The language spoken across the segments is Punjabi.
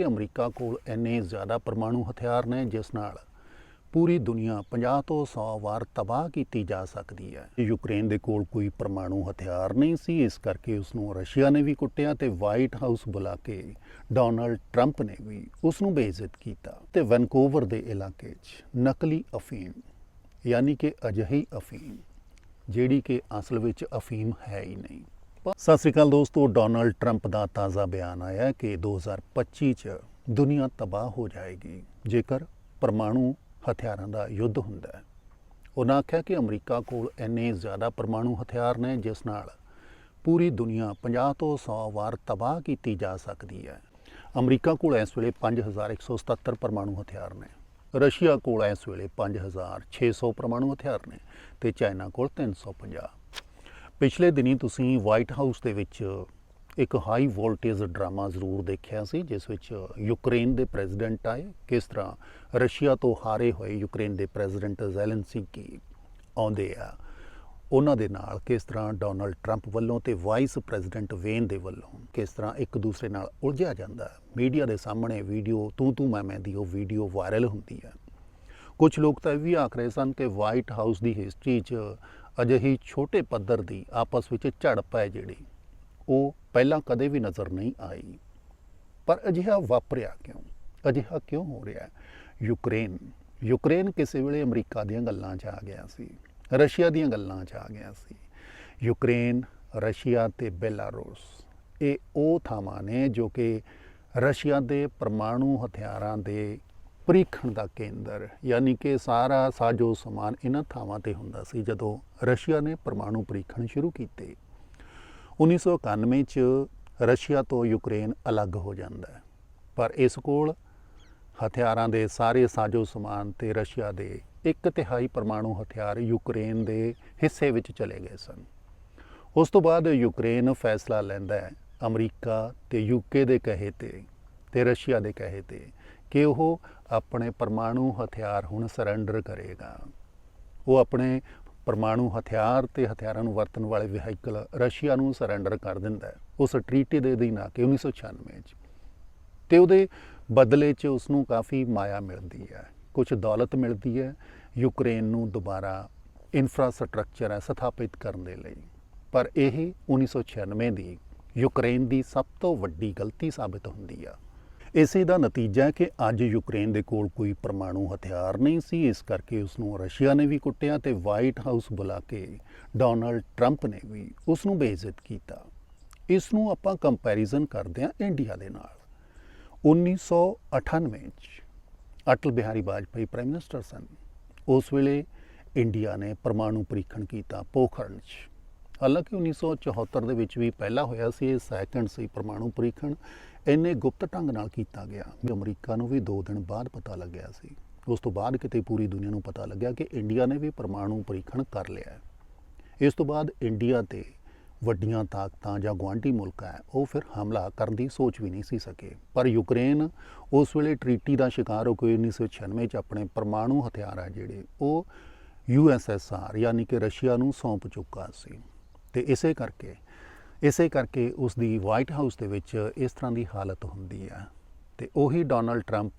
ਕਿ ਅਮਰੀਕਾ ਕੋਲ ਇੰਨੇ ਜ਼ਿਆਦਾ ਪਰਮਾਣੂ ਹਥਿਆਰ ਨੇ ਜਿਸ ਨਾਲ ਪੂਰੀ ਦੁਨੀਆ 50 ਤੋਂ 100 ਵਾਰ ਤਬਾਹ ਕੀਤੀ ਜਾ ਸਕਦੀ ਹੈ। ਯੂਕਰੇਨ ਦੇ ਕੋਲ ਕੋਈ ਪਰਮਾਣੂ ਹਥਿਆਰ ਨਹੀਂ ਸੀ, ਇਸ ਕਰਕੇ ਉਸ ਨੂੰ ਰਸ਼ੀਆ ਨੇ ਵੀ ਕੁੱਟਿਆ ਤੇ ਵਾਈਟ ਹਾਊਸ ਬੁਲਾ ਕੇ ਡੋਨਲਡ ਟਰੰਪ ਨੇ ਵੀ ਉਸ ਨੂੰ ਬੇਇੱਜ਼ਤ ਕੀਤਾ ਤੇ ਵੈਨਕੂਵਰ ਦੇ ਇਲਾਕੇ 'ਚ ਨਕਲੀ ਅਫੀਮ, ਯਾਨੀ ਕਿ ਅਜਿਹੀ ਅਫੀਮ, ਜਿਹੜੀ ਕਿ ਅਸਲ ਵਿੱਚ ਅਫੀਮ ਹੈ ਹੀ ਨਹੀਂ। ਸਤਿ ਸ੍ਰੀ ਅਕਾਲ ਦੋਸਤੋ, ਡੋਨਲਡ ਟਰੰਪ ਦਾ ਤਾਜ਼ਾ ਬਿਆਨ ਆਇਆ ਹੈ ਕਿ 2025 ਚ ਦੁਨੀਆ ਤਬਾਹ ਹੋ ਜਾਏਗੀ, ਜੇਕਰ ਪਰਮਾਣੂ ਹਥਿਆਰਾਂ ਦਾ ਯੁੱਧ ਹੁੰਦਾ ਹੈ। ਉਹਨਾਂ ਆਖਿਆ ਕਿ ਅਮਰੀਕਾ ਕੋਲ ਇੰਨੇ ਜ਼ਿਆਦਾ ਪਰਮਾਣੂ ਹਥਿਆਰ ਨੇ, ਜਿਸ ਨਾਲ ਪੂਰੀ ਦੁਨੀਆ 50 ਤੋਂ 100 ਵਾਰ ਤਬਾਹ ਕੀਤੀ ਜਾ ਸਕਦੀ ਹੈ। ਅਮਰੀਕਾ ਕੋਲ ਇਸ ਵੇਲੇ 5177 ਪਰਮਾਣੂ ਹਥਿਆਰ ਨੇ। ਰਸ਼ੀਆ ਕੋਲ ਇਸ ਵੇਲੇ 5600 ਪਰਮਾਣੂ ਹਥਿਆਰ ਨੇ ਤੇ ਚਾਈਨਾ ਕੋਲ 350 ਪਿਛਲੇ ਦਿਨੀ ਤੁਸੀਂ ਵਾਈਟ ਹਾਊਸ ਦੇ ਵਿੱਚ ਇੱਕ ਹਾਈ ਵੋਲਟੇਜ ਡਰਾਮਾ ਜ਼ਰੂਰ ਦੇਖਿਆ ਸੀ, ਜਿਸ ਵਿੱਚ ਯੂਕਰੇਨ ਦੇ ਪ੍ਰੈਜ਼ੀਡੈਂਟ ਆਏ। ਕਿਸ ਤਰ੍ਹਾਂ ਰਸ਼ੀਆ ਤੋਂ ਹਾਰੇ ਹੋਏ ਯੂਕਰੇਨ ਦੇ ਪ੍ਰੈਜ਼ੀਡੈਂਟ ਜ਼ੈਲੈਂਸਕੀ ਆਉਂਦੇ ਆ? ਉਹਨਾਂ ਦੇ ਨਾਲ ਕਿਸ ਤਰ੍ਹਾਂ ਡੋਨਲਡ ਟਰੰਪ ਵੱਲੋਂ ਤੇ ਵਾਈਸ ਪ੍ਰੈਜ਼ੀਡੈਂਟ ਵੇਨ ਦੇ ਵੱਲੋਂ ਕਿਸ ਤਰ੍ਹਾਂ ਇੱਕ ਦੂਸਰੇ ਨਾਲ ਉਲਝਿਆ ਜਾਂਦਾ? ਮੀਡੀਆ ਦੇ ਸਾਹਮਣੇ ਵੀਡੀਓ ਤੂੰ ਤੂੰ ਮੈਂ ਮੈਂ ਦੀ ਉਹ ਵੀਡੀਓ ਵਾਇਰਲ ਹੁੰਦੀ ਹੈ ਕੁਝ ਲੋਕ ਤਾਂ ਇਹ ਵੀ ਆਖ ਰਹੇ ਸਨ ਕਿ ਵਾਈਟ ਹਾਊਸ ਦੀ ਹਿਸਟਰੀ 'ਚ ਅਜਿਹੀ ਛੋਟੇ ਪੱਧਰ ਦੀ ਆਪਸ ਵਿੱਚ ਝੜਪ ਹੈ ਜਿਹੜੀ, ਉਹ ਪਹਿਲਾਂ ਕਦੇ ਵੀ ਨਜ਼ਰ ਨਹੀਂ ਆਈ। ਪਰ ਅਜਿਹਾ ਵਾਪਰਿਆ ਕਿਉਂ? ਅਜਿਹਾ ਕਿਉਂ ਹੋ ਰਿਹਾ? ਹੈ ਯੂਕਰੇਨ ਯੂਕਰੇਨ ਕਿਸੇ ਵੇਲੇ ਅਮਰੀਕਾ ਦੀਆਂ ਗੱਲਾਂ 'ਚ ਆ ਗਿਆ ਸੀ, ਰਸ਼ੀਆ ਦੀਆਂ ਗੱਲਾਂ 'ਚ ਆ ਗਿਆ ਸੀ। ਯੂਕਰੇਨ, ਰਸ਼ੀਆ ਤੇ ਬੈਲਾਰੂਸ, ਇਹ ਉਹ ਥਾਵਾਂ ਨੇ ਜੋ ਕਿ ਰਸ਼ੀਆ ਦੇ ਪਰਮਾਣੂ ਹਥਿਆਰਾਂ ਦੇ ਪ੍ਰੀਖਣ ਦਾ ਕੇਂਦਰ, ਯਾਨੀ ਕਿ ਸਾਰਾ ਸਾਜੋ ਸਮਾਨ ਇਹਨਾਂ ਥਾਵਾਂ ਤੇ ਹੁੰਦਾ ਸੀ ਜਦੋਂ ਰਸ਼ੀਆ ਨੇ ਪਰਮਾਣੂ ਪ੍ਰੀਖਣ ਸ਼ੁਰੂ ਕੀਤੇ। 1991 ਚ ਰਸ਼ੀਆ ਤੋਂ ਯੂਕਰੇਨ ਅਲੱਗ ਹੋ ਜਾਂਦਾ ਹੈ। ਪਰ ਇਸ ਕੋਲ ਹਥਿਆਰਾਂ ਦੇ ਸਾਰੇ ਸਾਜੋ ਸਮਾਨ ਤੇ ਰਸ਼ੀਆ ਦੇ ਇੱਕ ਤਿਹਾਈ ਪਰਮਾਣੂ ਹਥਿਆਰ ਯੂਕਰੇਨ ਦੇ ਹਿੱਸੇ ਵਿੱਚ ਚਲੇ ਗਏ ਸਨ। ਉਸ ਤੋਂ ਬਾਅਦ ਯੂਕਰੇਨ ਫੈਸਲਾ ਲੈਂਦਾ ਹੈ ਅਮਰੀਕਾ ਤੇ ਯੂਕੇ ਦੇ ਕਹੇ ਤੇ ਤੇ ਰਸ਼ੀਆ ਦੇ ਕਹੇ ਤੇ। ਕਿ ਉਹ ਆਪਣੇ ਪਰਮਾਣੂ ਹਥਿਆਰ ਹੁਣ ਸਰੈਂਡਰ ਕਰੇਗਾ। ਉਹ ਆਪਣੇ ਪਰਮਾਣੂ ਹਥਿਆਰ ਤੇ ਹਥਿਆਰਾਂ ਨੂੰ ਵਰਤਣ ਵਾਲੇ ਵਹੀਕਲ ਰਸ਼ੀਆ ਨੂੰ ਸਰੈਂਡਰ ਕਰ ਦਿੰਦਾ ਹੈ। ਉਸ ਟ੍ਰੀਟੀ ਦੇ ਅਧੀਨ ਆ ਕੇ 1996 ਚ। ਤੇ ਉਹਦੇ ਬਦਲੇ 'ਚ ਉਸ ਨੂੰ ਕਾਫੀ ਮਾਇਆ ਮਿਲਦੀ ਹੈ। ਕੁਝ ਦੌਲਤ ਮਿਲਦੀ ਹੈ। ਯੂਕਰੇਨ ਨੂੰ ਦੁਬਾਰਾ ਇਨਫਰਾਸਟ੍ਰਕਚਰ ਹੈ ਸਥਾਪਿਤ ਕਰਨ ਦੇ ਲਈ। ਪਰ ਇਹ 1996 ਦੀ ਯੂਕਰੇਨ ਦੀ ਸਭ ਤੋਂ ਵੱਡੀ ਗਲਤੀ ਸਾਬਿਤ ਹੁੰਦੀ ਆ। ਇਸੇ ਦਾ ਨਤੀਜਾ ਹੈ ਕਿ ਅੱਜ ਯੂਕਰੇਨ ਦੇ ਕੋਲ ਕੋਈ ਪਰਮਾਣੂ ਹਥਿਆਰ ਨਹੀਂ ਸੀ, ਇਸ ਕਰਕੇ ਉਸ ਨੂੰ ਰਸ਼ੀਆ ਨੇ ਵੀ ਕੁੱਟਿਆ ਤੇ ਵਾਈਟ ਹਾਊਸ ਬੁਲਾ ਕੇ ਡੋਨਲਡ ਟਰੰਪ ਨੇ ਵੀ ਉਸ ਨੂੰ ਬੇਇੱਜ਼ਤ ਕੀਤਾ। ਇਸ ਨੂੰ ਆਪਾਂ ਕੰਪੈਰੀਜ਼ਨ ਕਰਦੇ ਹਾਂ ਇੰਡੀਆ ਦੇ ਨਾਲ। 1998 ਚ ਅਟਲ ਬਿਹਾਰੀ ਵਾਜਪਾਈ ਪ੍ਰਾਈਮ ਮਿਨਿਸਟਰ ਸਨ। ਉਸ ਵੇਲੇ ਇੰਡੀਆ ਨੇ ਪਰਮਾਣੂ ਪਰੀਖਣ ਕੀਤਾ ਪੋਖਰਨ ਚ। ਹਾਲਾਂਕਿ 1974 ਦੇ ਵਿੱਚ ਵੀ ਪਹਿਲਾ ਹੋਇਆ ਸੀ ਇਹ ਸੈਕੰਡ ਸੀ ਪਰਮਾਣੂ ਪਰੀਖਣ। ਇੰਨੇ ਗੁਪਤ ਢੰਗ ਨਾਲ ਕੀਤਾ ਗਿਆ ਵੀ ਅਮਰੀਕਾ ਨੂੰ ਵੀ 2 ਦਿਨ ਬਾਅਦ ਪਤਾ ਲੱਗਿਆ ਸੀ। ਉਸ ਤੋਂ ਬਾਅਦ ਕਿਤੇ ਪੂਰੀ ਦੁਨੀਆ ਨੂੰ ਪਤਾ ਲੱਗਿਆ ਕਿ ਇੰਡੀਆ ਨੇ ਵੀ ਪਰਮਾਣੂ ਪਰੀਖਣ ਕਰ ਲਿਆ ਹੈ। ਇਸ ਤੋਂ ਬਾਅਦ ਇੰਡੀਆ ਤੇ ਵੱਡੀਆਂ ਤਾਕਤਾਂ ਜਾਂ ਗੁਆਂਢੀ ਮੁਲਕ ਹੈ, ਉਹ ਫਿਰ ਹਮਲਾ ਕਰਨ ਦੀ ਸੋਚ ਵੀ ਨਹੀਂ ਸੀ ਸਕੇ। ਪਰ ਯੂਕਰੇਨ ਉਸ ਵੇਲੇ ਟ੍ਰੀਟੀ ਦਾ ਸ਼ਿਕਾਰ ਹੋ ਕੇ 1996 ਚ ਆਪਣੇ ਪਰਮਾਣੂ ਹਥਿਆਰ ਆ ਜਿਹੜੇ ਉਹ ਯੂਐਸਐਸਆਰ ਯਾਨੀ ਕਿ ਰਸ਼ੀਆ ਨੂੰ ਸੌਂਪ ਚੁੱਕਾ ਸੀ। ਤੇ ਇਸੇ ਕਰਕੇ ਇਸੇ ਕਰਕੇ ਉਸ ਦੀ ਵਾਈਟ ਹਾਊਸ ਦੇ ਵਿੱਚ ਇਸ ਤਰ੍ਹਾਂ ਦੀ ਹਾਲਤ ਹੁੰਦੀ ਆ। ਤੇ ਉਹੀ ਡੋਨਲਡ ਟਰੰਪ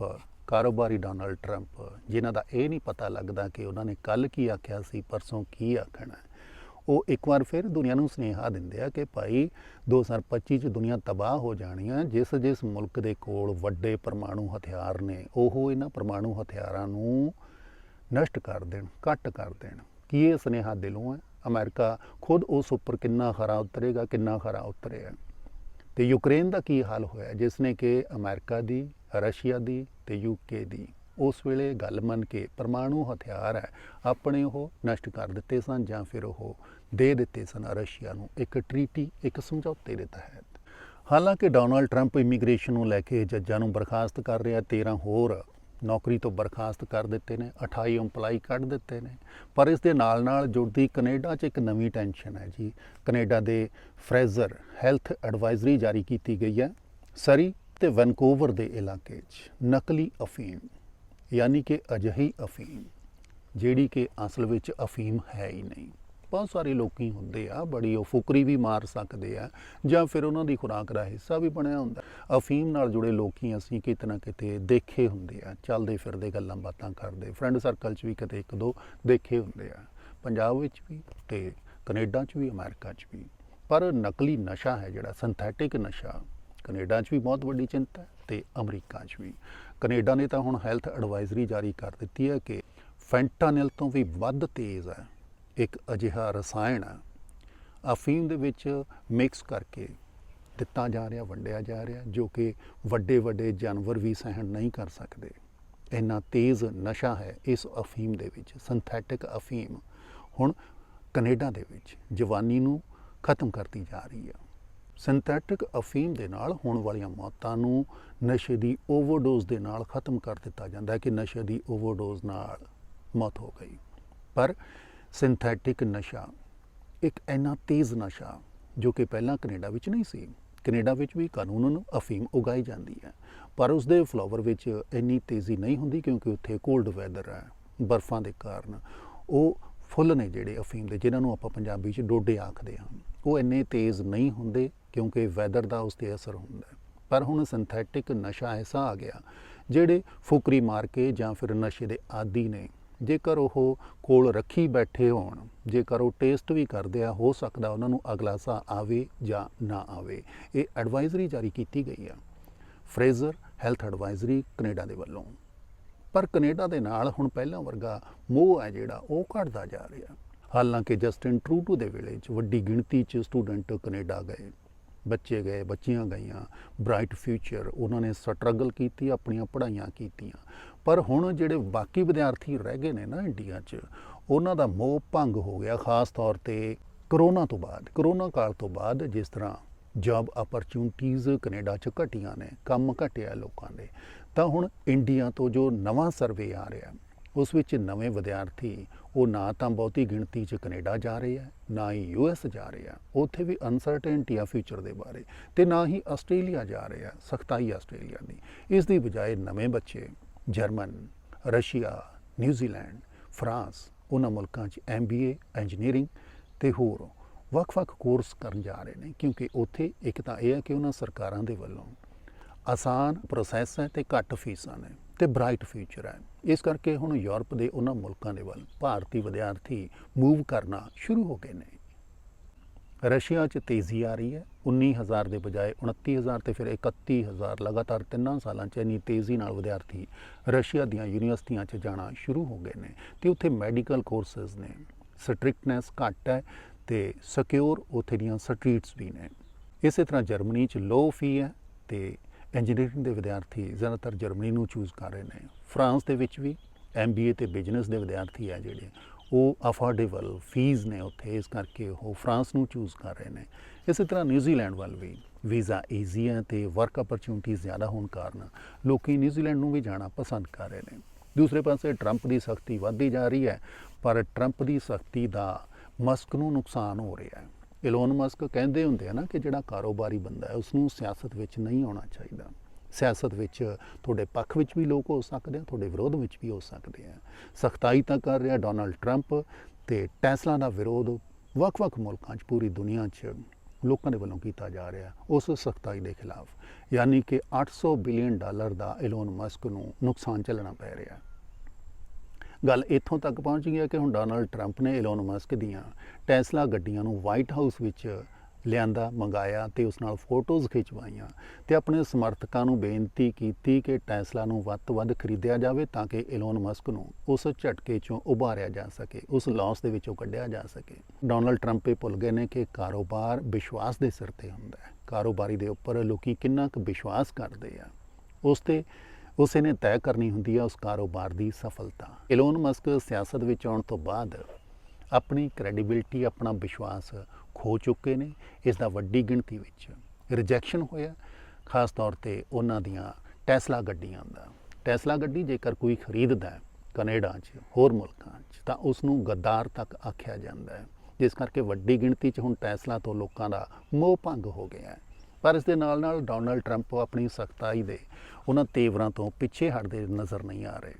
ਕਾਰੋਬਾਰੀ ਡੋਨਲਡ ਟਰੰਪ ਜਿਨ੍ਹਾਂ ਦਾ ਇਹ ਨਹੀਂ ਪਤਾ ਲੱਗਦਾ ਕਿ ਉਹਨਾਂ ਨੇ ਕੱਲ ਕੀ ਆਖਿਆ ਸੀ, ਪਰਸੋਂ ਕੀ ਆਖਣਾ। ਉਹ ਇੱਕ ਵਾਰ ਫਿਰ ਦੁਨੀਆ ਨੂੰ ਸੁਨੇਹਾ ਦਿੰਦੇ ਆ ਕਿ ਭਾਈ 2025 ਚ ਦੁਨੀਆ ਤਬਾਹ ਹੋ ਜਾਣੀ ਹੈ ਜਿਸ ਜਿਸ ਮੁਲਕ ਦੇ ਕੋਲ ਵੱਡੇ ਪਰਮਾਣੂ ਹਥਿਆਰ ਨੇ, ਉਹ ਇਹਨਾਂ ਪਰਮਾਣੂ ਹਥਿਆਰਾਂ ਨੂੰ ਨਸ਼ਟ ਕਰ ਦੇਣ, ਘੱਟ ਕਰ ਦੇਣ। ਕੀ ਇਹ ਸੁਨੇਹਾ ਦਿਲੋਂ ਹੈ ਅਮਰੀਕਾ ਖੁਦ ਉਸ ਉੱਪਰ ਕਿੰਨਾ ਖਰਾ ਉਤਰੇਗਾ, ਕਿੰਨਾ ਖਰਾ ਉਤਰਿਆ ਤੇ ਯੂਕਰੇਨ ਦਾ ਕੀ ਹਾਲ ਹੋਇਆ? ਜਿਸ ਨੇ ਕਿ ਅਮਰੀਕਾ ਦੀ, ਰਸ਼ੀਆ ਦੀ ਤੇ ਯੂਕੇ ਦੀ। ਉਸ ਵੇਲੇ ਗੱਲ ਮੰਨ ਕੇ ਪਰਮਾਣੂ ਹਥਿਆਰ ਹੈ, ਆਪਣੇ ਉਹ ਨਸ਼ਟ ਕਰ ਦਿੱਤੇ ਸਨ ਜਾਂ ਫਿਰ ਉਹ ਦੇ ਦਿੱਤੇ ਸਨ ਰਸ਼ੀਆ ਨੂੰ। ਇੱਕ ਟ੍ਰੀਟੀ, ਇੱਕ ਸਮਝੌਤੇ ਦੇ ਤਹਿਤ। ਹਾਲਾਂਕਿ ਡੋਨਾਲਡ ਟਰੰਪ ਇਮੀਗ੍ਰੇਸ਼ਨ ਨੂੰ ਲੈ ਕੇ ਜੱਜਾਂ ਨੂੰ ਬਰਖਾਸਤ ਕਰ ਰਿਹਾ 13 ਹੋਰ ਨੌਕਰੀ ਤੋਂ ਬਰਖਾਸਤ ਕਰ ਦਿੱਤੇ ਨੇ 28 EMPLOYE ਕੱਢ ਦਿੱਤੇ ਨੇ। ਪਰ ਇਸ ਦੇ ਨਾਲ ਨਾਲ ਜੁੜਦੀ ਕੈਨੇਡਾ 'ਚ ਇੱਕ ਨਵੀਂ ਟੈਨਸ਼ਨ ਹੈ ਜੀ। ਕੈਨੇਡਾ ਦੇ ਫਰੇਜ਼ਰ ਹੈਲਥ ਐਡਵਾਈਜ਼ਰੀ ਜਾਰੀ ਕੀਤੀ ਗਈ ਹੈ ਸਰੀ ਤੇ ਵੈਨਕੂਵਰ ਦੇ ਇਲਾਕੇ 'ਚ। ਨਕਲੀ ਅਫੀਮ, ਯਾਨੀ ਕਿ ਅਜਿਹੀ ਅਫੀਮ, ਜਿਹੜੀ ਕਿ ਅਸਲ ਵਿੱਚ ਅਫੀਮ ਹੈ ਹੀ ਨਹੀਂ। ਬਹੁਤ ਸਾਰੇ ਲੋਕੀ ਹੁੰਦੇ ਆ, ਬੜੀ ਉਹ ਫੁਕਰੀ ਵੀ ਮਾਰ ਸਕਦੇ ਆ, ਜਾਂ ਫਿਰ ਉਹਨਾਂ ਦੀ ਖੁਰਾਕ ਦਾ ਹਿੱਸਾ ਵੀ ਬਣਿਆ ਹੁੰਦਾ। ਅਫੀਮ ਨਾਲ ਜੁੜੇ ਲੋਕੀ ਅਸੀਂ ਕਿਤੇ ਨਾ ਕਿਤੇ ਦੇਖੇ ਹੁੰਦੇ ਆ, ਚੱਲਦੇ ਫਿਰਦੇ ਗੱਲਾਂ ਬਾਤਾਂ ਕਰਦੇ ਫਰੈਂਡ ਸਰਕਲ 'ਚ ਵੀ ਕਿਤੇ ਇੱਕ ਦੋ ਦੇਖੇ ਹੁੰਦੇ ਆ। ਪੰਜਾਬ ਵਿੱਚ ਵੀ ਤੇ ਕੈਨੇਡਾ 'ਚ ਵੀ, ਅਮਰੀਕਾ 'ਚ ਵੀ। ਪਰ ਨਕਲੀ ਨਸ਼ਾ ਹੈ ਜਿਹੜਾ ਸਿੰਥੈਟਿਕ ਨਸ਼ਾ, ਕੈਨੇਡਾ 'ਚ ਵੀ ਬਹੁਤ ਵੱਡੀ ਚਿੰਤਾ ਹੈ ਤੇ ਅਮਰੀਕਾ 'ਚ ਵੀ। ਕੈਨੇਡਾ ਨੇ ਤਾਂ ਹੁਣ ਹੈਲਥ ਐਡਵਾਈਜ਼ਰੀ ਜਾਰੀ ਕਰ ਦਿੱਤੀ ਹੈ ਕਿ ਫੈਂਟਾਨਿਲ ਤੋਂ ਵੀ ਵੱਧ ਤੇਜ਼ ਹੈ। ਇੱਕ ਅਜਿਹਾ ਰਸਾਇਣ ਆ, ਅਫੀਮ ਦੇ ਵਿੱਚ ਮਿਕਸ ਕਰਕੇ ਦਿੱਤਾ ਜਾ ਰਿਹਾ, ਵੰਡਿਆ ਜਾ ਰਿਹਾ, ਜੋ ਕਿ ਵੱਡੇ ਵੱਡੇ ਜਾਨਵਰ ਵੀ ਸਹਿਣ ਨਹੀਂ ਕਰ ਸਕਦੇ। ਇੰਨਾ ਤੇਜ਼ ਨਸ਼ਾ ਹੈ ਇਸ ਅਫੀਮ ਦੇ ਵਿੱਚ ਸਿੰਥੈਟਿਕ ਅਫੀਮ ਹੁਣ ਕੈਨੇਡਾ ਦੇ ਵਿੱਚ ਜਵਾਨੀ ਨੂੰ ਖਤਮ ਕਰਦੀ ਜਾ ਰਹੀ ਹੈ ਸਿੰਥੈਟਿਕ ਅਫੀਮ ਦੇ ਨਾਲ ਹੋਣ ਵਾਲੀਆਂ ਮੌਤਾਂ ਨੂੰ ਨਸ਼ੇ ਦੀ ਓਵਰਡੋਜ਼ ਦੇ ਨਾਲ ਖਤਮ ਕਰ ਦਿੱਤਾ ਜਾਂਦਾ ਹੈ ਕਿ ਨਸ਼ੇ ਦੀ ਓਵਰਡੋਜ਼ ਨਾਲ ਮੌਤ ਹੋ ਗਈ। ਪਰ ਸਿੰਥੈਟਿਕ ਨਸ਼ਾ, ਇੱਕ ਇੰਨਾ ਤੇਜ਼ ਨਸ਼ਾ ਜੋ ਕਿ ਪਹਿਲਾਂ ਕੈਨੇਡਾ ਵਿੱਚ ਨਹੀਂ ਸੀ। ਕੈਨੇਡਾ ਵਿੱਚ ਵੀ ਕਾਨੂੰਨਨ ਅਫੀਮ ਉਗਾਈ ਜਾਂਦੀ ਹੈ, ਪਰ ਉਸ ਦੇ ਫਲਾਵਰ ਵਿੱਚ ਇੰਨੀ ਤੇਜ਼ੀ ਨਹੀਂ ਹੁੰਦੀ ਕਿਉਂਕਿ ਉੱਥੇ ਕੋਲਡ ਵੈਦਰ ਹੈ, ਬਰਫ਼ਾਂ ਦੇ ਕਾਰਨ। ਉਹ ਫੁੱਲ ਨੇ ਜਿਹੜੇ ਅਫੀਮ ਦੇ, ਜਿਨ੍ਹਾਂ ਨੂੰ ਆਪਾਂ ਪੰਜਾਬੀ 'ਚ ਡੋਡੇ ਆਖਦੇ ਹਾਂ। ਉਹ ਇੰਨੇ ਤੇਜ਼ ਨਹੀਂ ਹੁੰਦੇ ਕਿਉਂਕਿ ਵੈਦਰ ਦਾ ਉਸ ਤੇ ਅਸਰ ਹੁੰਦਾ ਹੈ। ਪਰ ਹੁਣ ਸਿੰਥੈਟਿਕ ਨਸ਼ਾ ਐਸਾ ਆ ਗਿਆ, ਜਿਹੜੇ ਫੁਕਰੀ ਮਾਰ ਕੇ ਜਾਂ ਫਿਰ ਨਸ਼ੇ ਦੇ ਆਦੀ ਨੇ ਜੇਕਰ ਉਹ ਕੋਲ ਰੱਖੀ ਬੈਠੇ ਹੋਣ, ਜੇਕਰ ਉਹ ਟੇਸਟ ਵੀ ਕਰਦੇ ਆ, ਹੋ ਸਕਦਾ ਉਹਨਾਂ ਨੂੰ ਅਗਲਾ ਸਾਹ ਆਵੇ ਜਾਂ ਨਾ ਆਵੇ। ਇਹ ਐਡਵਾਈਜ਼ਰੀ ਜਾਰੀ ਕੀਤੀ ਗਈ ਆ। ਫਰੇਜ਼ਰ ਹੈਲਥ ਐਡਵਾਈਜ਼ਰੀ ਕੈਨੇਡਾ ਦੇ ਵੱਲੋਂ। ਪਰ ਕੈਨੇਡਾ ਦੇ ਨਾਲ ਹੁਣ ਪਹਿਲਾਂ ਵਰਗਾ ਮੋਹ ਹੈ ਜਿਹੜਾ, ਉਹ ਘਟਦਾ ਜਾ ਰਿਹਾ। ਹਾਲਾਂਕਿ ਜਸਟਿਨ ਟਰੂਡੂ ਦੇ ਵੇਲੇ 'ਚ ਵੱਡੀ ਗਿਣਤੀ 'ਚ ਸਟੂਡੈਂਟ ਕੈਨੇਡਾ ਗਏ। ਬੱਚੇ ਗਏ, ਬੱਚੀਆਂ ਗਈਆਂ। ਬ੍ਰਾਈਟ ਫਿਊਚਰ, ਉਹਨਾਂ ਨੇ ਸਟਰਗਲ ਕੀਤੀ, ਆਪਣੀਆਂ ਪੜ੍ਹਾਈਆਂ ਕੀਤੀਆਂ। ਪਰ ਹੁਣ ਜਿਹੜੇ ਬਾਕੀ ਵਿਦਿਆਰਥੀ ਰਹਿ ਗਏ ਨੇ ਨਾ ਇੰਡੀਆ 'ਚ, ਉਹਨਾਂ ਦਾ ਮੋਹ ਭੰਗ ਹੋ ਗਿਆ, ਖਾਸ ਤੌਰ ਤੇ ਕਰੋਨਾ ਤੋਂ ਬਾਅਦ। ਕਰੋਨਾ ਕਾਲ ਤੋਂ ਬਾਅਦ ਜਿਸ ਤਰ੍ਹਾਂ ਜੌਬ ਅਪਰਚੂਨਿਟੀਜ਼ ਕੈਨੇਡਾ 'ਚ ਘਟੀਆਂ ਨੇ, ਕੰਮ ਘਟਿਆ ਲੋਕਾਂ ਦੇ, ਤਾਂ ਹੁਣ ਇੰਡੀਆ ਤੋਂ ਜੋ ਨਵਾਂ ਸਰਵੇ ਆ ਰਿਹਾ, ਉਸ ਵਿੱਚ ਨਵੇਂ ਵਿਦਿਆਰਥੀ, ਉਹ ਨਾ ਤਾਂ ਬਹੁਤੀ ਗਿਣਤੀ 'ਚ ਕੈਨੇਡਾ ਜਾ ਰਹੇ ਆ, ਨਾ ਹੀ ਯੂਐਸ ਜਾ ਰਹੇ ਆ, ਉੱਥੇ ਵੀ ਅਨਸਰਟਨਟੀ ਆ ਫਿਊਚਰ ਦੇ ਬਾਰੇ ਤੇ ਨਾ ਹੀ ਆਸਟ੍ਰੇਲੀਆ ਜਾ ਰਹੇ ਆ, ਸਖਤਾਈ ਆਸਟ੍ਰੇਲੀਆ ਦੀ। ਇਸ ਦੀ ਬਜਾਏ ਨਵੇਂ ਬੱਚੇ ਜਰਮਨ, ਰਸ਼ੀਆ, ਨਿਊਜ਼ੀਲੈਂਡ, ਫਰਾਂਸ, ਉਹਨਾਂ ਮੁਲਕਾਂ 'ਚ ਐਮਬੀਏ ਇੰਜੀਨੀਅਰਿੰਗ ਤੇ ਹੋਰ ਵੱਖ-ਵੱਖ ਕੋਰਸ ਕਰਨ ਜਾ ਰਹੇ ਨੇ, ਕਿਉਂਕਿ ਉੱਥੇ ਇੱਕ ਤਾਂ ਇਹ ਹੈ ਕਿ ਉਹਨਾਂ ਸਰਕਾਰਾਂ ਦੇ ਵੱਲੋਂ ਆਸਾਨ ਪ੍ਰੋਸੈਸ ਹੈ ਤੇ ਘੱਟ ਫੀਸਾਂ ਨੇ ਤੇ ਬ੍ਰਾਈਟ ਫਿਊਚਰ ਹੈ। ਇਸ ਕਰਕੇ ਹੁਣ ਯੂਰਪ ਦੇ ਉਹਨਾਂ ਮੁਲਕਾਂ ਦੇ ਵੱਲ ਭਾਰਤੀ ਵਿਦਿਆਰਥੀ ਮੂਵ ਕਰਨਾ ਸ਼ੁਰੂ ਹੋ ਗਏ ਨੇ। ਰਸ਼ੀਆ 'ਚ ਤੇਜ਼ੀ ਆ ਰਹੀ ਹੈ। 19000 ਦੇ ਬਜਾਏ 29000 ਤੇ ਫਿਰ 31000 ਲਗਾਤਾਰ ਤਿੰਨਾਂ ਸਾਲਾਂ 'ਚ ਇੰਨੀ ਤੇਜ਼ੀ ਨਾਲ ਵਿਦਿਆਰਥੀ ਰਸ਼ੀਆ ਦੀਆਂ ਯੂਨੀਵਰਸਿਟੀਆਂ 'ਚ ਜਾਣਾ ਸ਼ੁਰੂ ਹੋ ਗਏ ਨੇ ਤੇ ਉੱਥੇ ਮੈਡੀਕਲ ਕੋਰਸਸ ਨੇ। ਸਟ੍ਰਿਕਟਨੈਸ ਘੱਟ ਹੈ ਤੇ ਸਿਕਿਉਰ ਉੱਥੇ ਦੀਆਂ ਸਟਰੀਟਸ ਵੀ ਨੇ। ਇਸੇ ਤਰ੍ਹਾਂ ਜਰਮਨੀ 'ਚ ਲੋ ਫੀ ਹੈ ਤੇ ਇੰਜੀਨੀਅਰਿੰਗ ਦੇ ਵਿਦਿਆਰਥੀ ਜ਼ਿਆਦਾਤਰ ਜਰਮਨੀ ਨੂੰ ਚੂਜ਼ ਕਰ ਰਹੇ ਨੇ। ਫਰਾਂਸ ਦੇ ਵਿੱਚ ਵੀ ਐਮਬੀਏ ਤੇ ਬਿਜ਼ਨਸ ਦੇ ਵਿਦਿਆਰਥੀ ਆ ਜਿਹੜੇ। ਉਹ ਅਫੋਰਡੇਬਲ ਫੀਸ ਨੇ ਉੱਥੇ, ਇਸ ਕਰਕੇ ਉਹ ਫਰਾਂਸ ਨੂੰ ਚੂਜ਼ ਕਰ ਰਹੇ ਨੇ। ਇਸੇ ਤਰ੍ਹਾਂ ਨਿਊਜ਼ੀਲੈਂਡ ਵੱਲ ਵੀ ਵੀਜ਼ਾ ਈਜ਼ੀ ਹੈ ਤੇ ਵਰਕ ਅਪਰਚੂਨਿਟੀਆਂ ਜ਼ਿਆਦਾ ਹੋਣ ਕਾਰਨ ਲੋਕੀ ਨਿਊਜ਼ੀਲੈਂਡ ਨੂੰ ਵੀ ਜਾਣਾ ਪਸੰਦ ਕਰ ਰਹੇ ਨੇ। ਦੂਸਰੇ ਪਾਸੇ ਟਰੰਪ ਦੀ ਸਖਤੀ ਵੱਧਦੀ ਜਾ ਰਹੀ ਹੈ, ਪਰ ਟਰੰਪ ਦੀ ਸਖਤੀ ਦਾ ਮਸਕ ਨੂੰ ਨੁਕਸਾਨ ਹੋ ਰਿਹਾ ਹੈ। ਇਲੋਨ ਮਸਕ ਕਹਿੰਦੇ ਹੁੰਦੇ ਆ ਨਾ ਕਿ ਜਿਹੜਾ ਕਾਰੋਬਾਰੀ ਬੰਦਾ ਹੈ ਉਸ ਨੂੰ ਸਿਆਸਤ ਵਿੱਚ ਨਹੀਂ ਆਉਣਾ ਚਾਹੀਦਾ। ਸਿਆਸਤ ਵਿੱਚ ਤੁਹਾਡੇ ਪੱਖ ਵਿੱਚ ਵੀ ਲੋਕ ਹੋ ਸਕਦੇ ਆ, ਤੁਹਾਡੇ ਵਿਰੋਧ ਵਿੱਚ ਵੀ ਹੋ ਸਕਦੇ ਆ। ਸਖਤਾਈ ਤਾਂ ਕਰ ਰਿਹਾ ਡੋਨਲਡ ਟਰੰਪ ਤੇ ਟੈਸਲਾ ਦਾ ਵਿਰੋਧ ਵੱਖ-ਵੱਖ ਮੁਲਕਾਂ 'ਚ, ਪੂਰੀ ਦੁਨੀਆ 'ਚ ਲੋਕਾਂ ਦੇ ਵੱਲੋਂ ਕੀਤਾ ਜਾ ਰਿਹਾ, ਉਸ ਸਖਤਾਈ ਦੇ ਖਿਲਾਫ। ਯਾਨੀ ਕਿ 800 ਬਿਲੀਅਨ ਡਾਲਰ ਦਾ ਇਲੋਨ ਮਸਕ ਨੂੰ ਨੁਕਸਾਨ ਝੱਲਣਾ ਪੈ ਰਿਹਾ। ਗੱਲ ਇੱਥੋਂ ਤੱਕ ਪਹੁੰਚ ਗਈ ਹੈ ਕਿ ਹੁਣ ਡੋਨਲਡ ਟਰੰਪ ਨੇ ਇਲੋਨ ਮਸਕ ਦੀਆਂ ਟੈਸਲਾ ਗੱਡੀਆਂ ਨੂੰ ਵਾਈਟ ਹਾਊਸ ਵਿੱਚ ਲਿਆਂਦਾ, ਮੰਗਾਇਆ ਤੇ ਉਸ ਨਾਲ ਫੋਟੋਜ਼ ਖਿਚਵਾਈਆਂ ਤੇ ਆਪਣੇ ਸਮਰਥਕਾਂ ਨੂੰ ਬੇਨਤੀ ਕੀਤੀ ਕਿ ਟੈਸਲਾ ਨੂੰ ਵੱਧ ਤੋਂ ਵੱਧ ਖਰੀਦਿਆ ਜਾਵੇ ਤਾਂ ਕਿ ਇਲੋਨ ਮਸਕ ਨੂੰ ਉਸ ਝਟਕੇ ਚੋਂ ਉਭਾਰਿਆ ਜਾ ਸਕੇ, ਉਸ ਲੌਸ ਦੇ ਵਿੱਚੋਂ ਕੱਢਿਆ ਜਾ ਸਕੇ। ਡੋਨਲਡ ਟਰੰਪ ਇਹ ਭੁੱਲ ਗਏ ਨੇ ਕਿ ਕਾਰੋਬਾਰ ਵਿਸ਼ਵਾਸ ਦੇ ਸਿਰ ਤੇ ਹੁੰਦਾ ਹੈ। ਕਾਰੋਬਾਰੀ ਦੇ ਉੱਪਰ ਲੋਕੀ ਕਿੰਨਾ ਕੁ ਵਿਸ਼ਵਾਸ ਕਰਦੇ ਆ। ਉਸ ਤੇ, ਉਸੇ ਨੇ ਤੈਅ ਕਰਨੀ ਹੁੰਦੀ ਹੈ ਉਸ ਕਾਰੋਬਾਰ ਦੀ ਸਫਲਤਾ। ਇਲੋਨ ਮਸਕ ਸਿਆਸਤ ਵਿੱਚ ਆਉਣ ਤੋਂ ਬਾਅਦ ਆਪਣੀ ਕ੍ਰੈਡੀਬਿਲਟੀ ਆਪਣਾ ਵਿਸ਼ਵਾਸ ਖੋ ਚੁੱਕੇ ਨੇ, ਇਸ ਦਾ ਵੱਡੀ ਗਿਣਤੀ ਵਿੱਚ ਰਿਜੈਕਸ਼ਨ ਹੋਇਆ। ਖਾਸ ਤੌਰ ਤੇ ਉਹਨਾਂ ਦੀਆਂ ਟੈਸਲਾ ਗੱਡੀਆਂ ਦਾ। ਟੈਸਲਾ ਗੱਡੀ ਜੇਕਰ ਕੋਈ ਖਰੀਦਦਾ ਹੈ ਕੈਨੇਡਾ 'ਚ, ਹੋਰ ਮੁਲਕਾਂ 'ਚ, ਤਾਂ ਉਸ ਨੂੰ ਗੱਦਾਰ ਤੱਕ ਆਖਿਆ ਜਾਂਦਾ ਹੈ। ਜਿਸ ਕਰਕੇ ਵੱਡੀ ਗਿਣਤੀ 'ਚ ਹੁਣ ਟੈਸਲਾ ਤੋਂ ਲੋਕਾਂ ਦਾ ਮੋਹ ਭੰਗ ਹੋ ਗਿਆ ਹੈ। ਪਰ ਇਸ ਦੇ ਨਾਲ ਨਾਲ ਡੋਨਲਡ ਟਰੰਪ ਆਪਣੀ ਸਖਤਾਈ ਦੇ ਉਹਨਾਂ ਤੇਵਰਾਂ ਤੋਂ ਪਿੱਛੇ ਹਟਦੇ ਨਜ਼ਰ ਨਹੀਂ ਆ ਰਹੇ।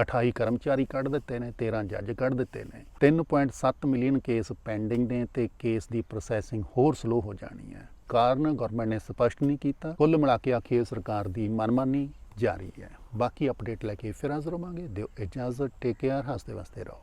28 ਕਰਮਚਾਰੀ ਕੱਢ ਦਿੱਤੇ ਨੇ 13 ਜੱਜ ਕੱਢ ਦਿੱਤੇ ਨੇ। 3.7 ਮਿਲੀਅਨ ਕੇਸ ਪੈਂਡਿੰਗ ਨੇ ਤੇ ਕੇਸ ਦੀ ਪ੍ਰੋਸੈਸਿੰਗ ਹੋਰ ਸਲੋ ਹੋ ਜਾਣੀ ਹੈ। ਕਾਰਨ ਗਵਰਨਮੈਂਟ ਨੇ ਸਪਸ਼ਟ ਨਹੀਂ ਕੀਤਾ। ਕੁੱਲ ਮਿਲਾ ਕੇ ਆਖੀਏ ਸਰਕਾਰ ਦੀ ਮਨਮਾਨੀ ਜਾਰੀ ਹੈ। ਬਾਕੀ ਅਪਡੇਟ ਲੈ ਕੇ ਫਿਰ ਹਾਜ਼ਰ ਹੋਵਾਂਗੇ ਦਿਓ ਇਜਾਜ਼ਤ। ਟੇਕ ਕੇਅਰ ਹੱਸਦੇ ਵਸਦੇ ਰਹੋ।